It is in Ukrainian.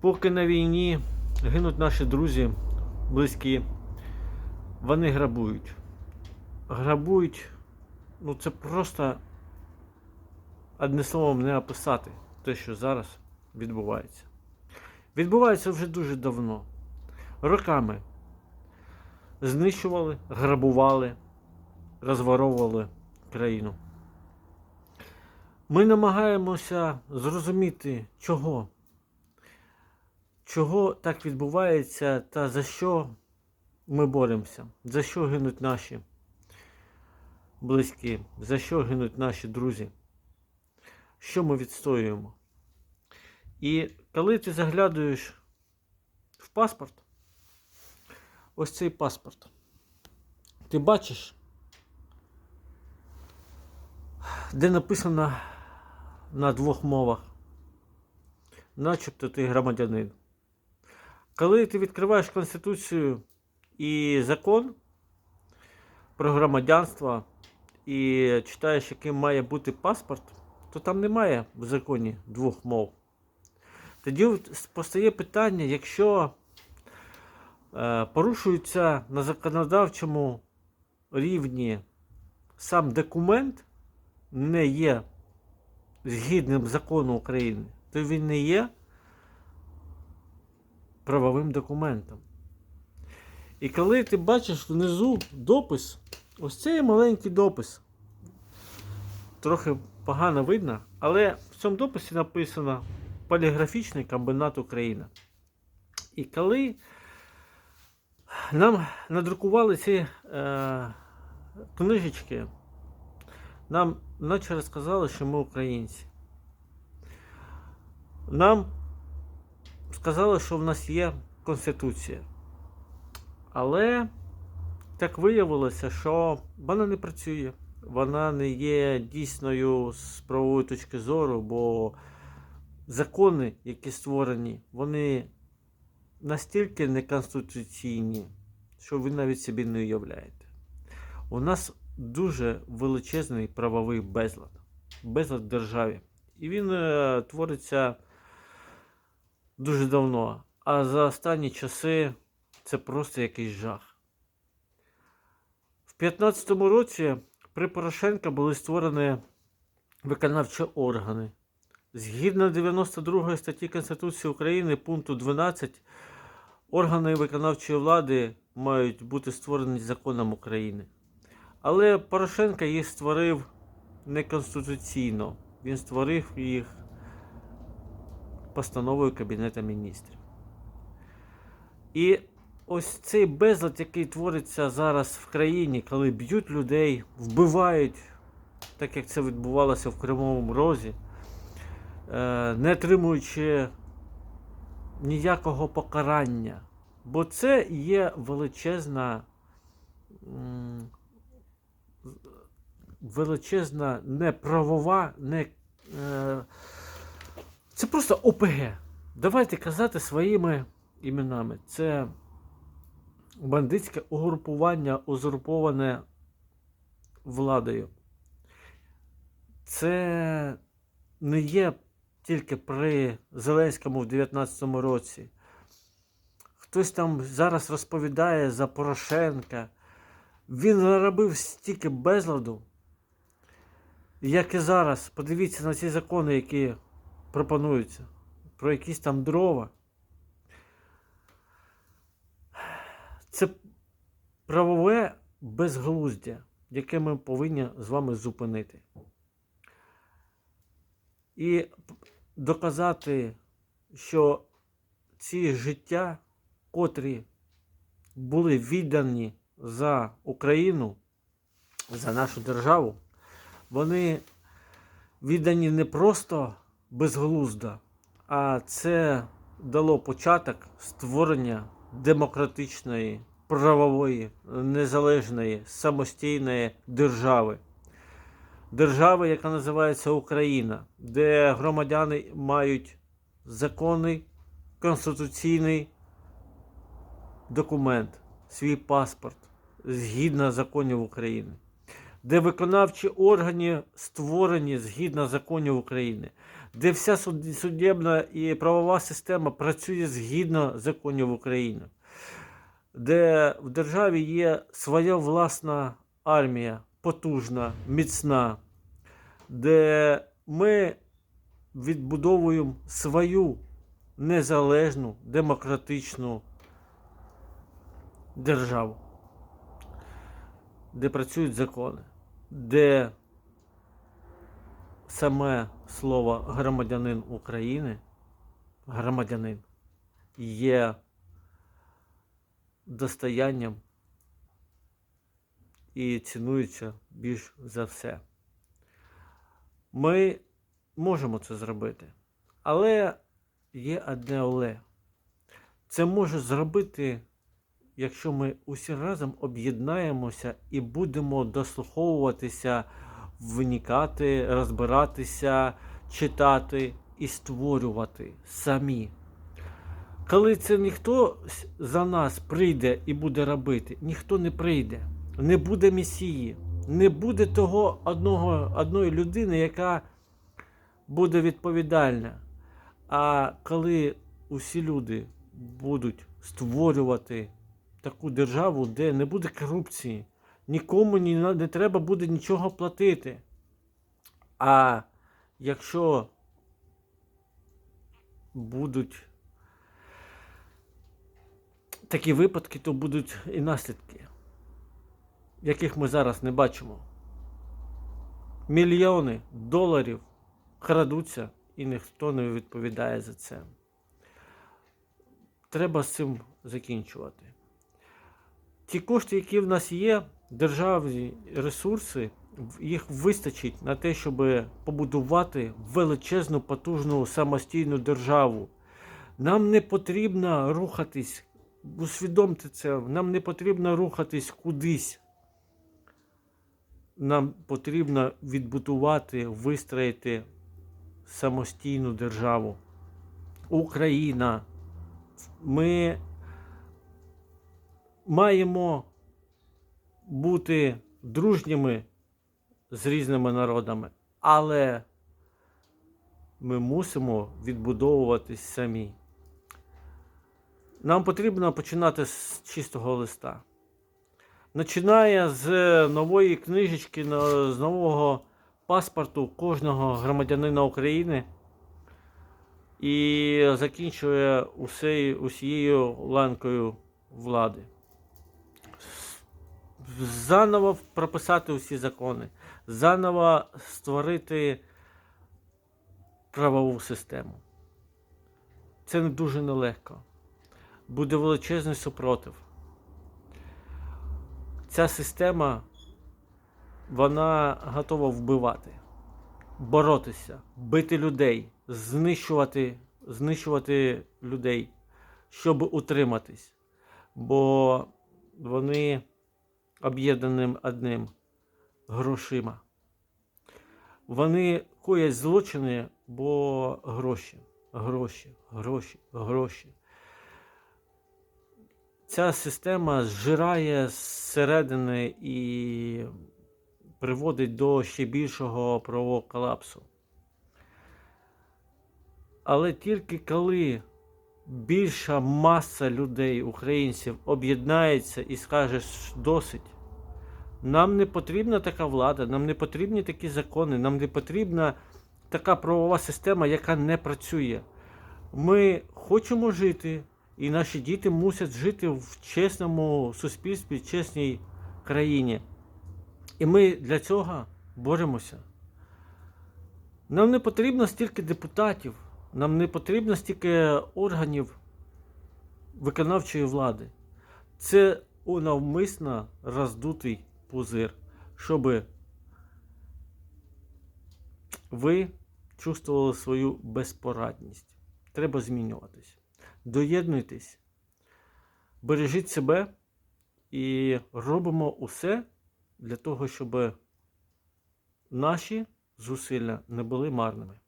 Поки на війні гинуть наші друзі, близькі, вони грабують. Грабують, ну це просто одним словом не описати те, що зараз відбувається. Відбувається вже дуже давно. Роками знищували, грабували, розворовували країну. Ми намагаємося зрозуміти, чого. Чого так відбувається та за що ми боремося, за що гинуть наші близькі, за що гинуть наші друзі, що ми відстоюємо. І коли ти заглядуєш в паспорт, ось цей паспорт, ти бачиш, де написано на двох мовах, начебто ти громадянин. Коли ти відкриваєш Конституцію і закон про громадянство і читаєш, яким має бути паспорт, то там немає в законі двох мов. Тоді постає питання, якщо е, порушується на законодавчому рівні сам документ, не є згідним закону України, то він не є правовим документом. І коли ти бачиш внизу допис, ось цей маленький допис, трохи погано видно, але в цьому дописі написано поліграфічний комбінат Україна. І коли нам надрукували ці е, книжечки, нам наче розказали, що ми українці. Нам сказали, що в нас є Конституція. Але так виявилося, що вона не працює. Вона не є дійсною з правової точки зору, бо закони, які створені, вони настільки неконституційні, що ви навіть собі не уявляєте. У нас дуже величезний правовий безлад, безлад в державі. І він е, твориться дуже давно. А за останні часи це просто якийсь жах. В 2015 році при Порошенка були створені виконавчі органи. Згідно 92 статті Конституції України, пункту 12, органи виконавчої влади мають бути створені законом України. Але Порошенко їх створив неконституційно. Він створив їх постановою Кабінету міністрів. І ось цей безлад, який твориться зараз в країні, коли б'ють людей, вбивають, так як це відбувалося в Кримовому розі, е, не отримуючи ніякого покарання. Бо це є величезна, величезна неправова, не. е, Це просто ОПГ. Давайте казати своїми іменами. Це бандитське угрупування, узурповане владою. Це не є тільки при Зеленському в 2019 році. Хтось там зараз розповідає за Порошенка. Він наробив стільки безладу, як і зараз. Подивіться на ці закони, які пропонуються, про якісь там дрова. Це правове безглуздя, яке ми повинні з вами зупинити. І доказати, що ці життя, котрі були віддані за Україну, за нашу державу, вони віддані не просто безглуздо, а це дало початок створення демократичної, правової, незалежної, самостійної держави. Держави, яка називається Україна, де громадяни мають законний конституційний документ, свій паспорт згідно законів України, де виконавчі органи створені згідно законів України, де вся суд- судебна і правова система працює згідно законів України, де в державі є своя власна армія, потужна, міцна, де ми відбудовуємо свою незалежну демократичну державу, де працюють закони, де саме слово громадянин України, громадянин, є достоянням і цінується більш за все. Ми можемо це зробити, але є одне але. Це може зробити, якщо ми усі разом об'єднаємося і будемо дослуховуватися, вникати, розбиратися, читати і створювати самі. Коли це ніхто за нас прийде і буде робити, ніхто не прийде, не буде месії, не буде того одного, одної людини, яка буде відповідальна. А коли усі люди будуть створювати таку державу, де не буде корупції, нікому не треба буде нічого платити. А якщо будуть такі випадки, то будуть і наслідки, яких ми зараз не бачимо. Мільйони доларів крадуться і ніхто не відповідає за це. Треба з цим закінчувати. Ті кошти, які в нас є, державні ресурси, їх вистачить на те, щоб побудувати величезну, потужну самостійну державу. Нам не потрібно рухатись, усвідомте це, нам не потрібно рухатись кудись. Нам потрібно відбудувати, вистроїти самостійну державу. Україна. Ми маємо бути дружніми з різними народами, але ми мусимо відбудовуватись самі. Нам потрібно починати з чистого листа. Починає з нової книжечки, з нового паспорту кожного громадянина України і закінчує усе, усією ланкою влади. Заново прописати усі закони, заново створити правову систему. Це не дуже нелегко. Буде величезний супротив. Ця система вона готова вбивати, боротися, бити людей, знищувати, знищувати людей, щоб утриматись. Бо вони об'єднаним одним грошима. Вони коять злочини, бо гроші, гроші, гроші, гроші. Ця система зжирає зсередини і приводить до ще більшого правового колапсу. Але тільки коли більша маса людей, українців, об'єднається і скаже «Ш- досить, нам не потрібна така влада, нам не потрібні такі закони, нам не потрібна така правова система, яка не працює. Ми хочемо жити, і наші діти мусять жити в чесному суспільстві, в чесній країні. І ми для цього боремося. Нам не потрібно стільки депутатів, нам не потрібно стільки органів виконавчої влади. Це навмисно роздутий пузир, щоб ви чувствували свою безпорадність. Треба змінюватись. Доєднуйтесь, бережіть себе і робимо усе для того, щоб наші зусилля не були марними.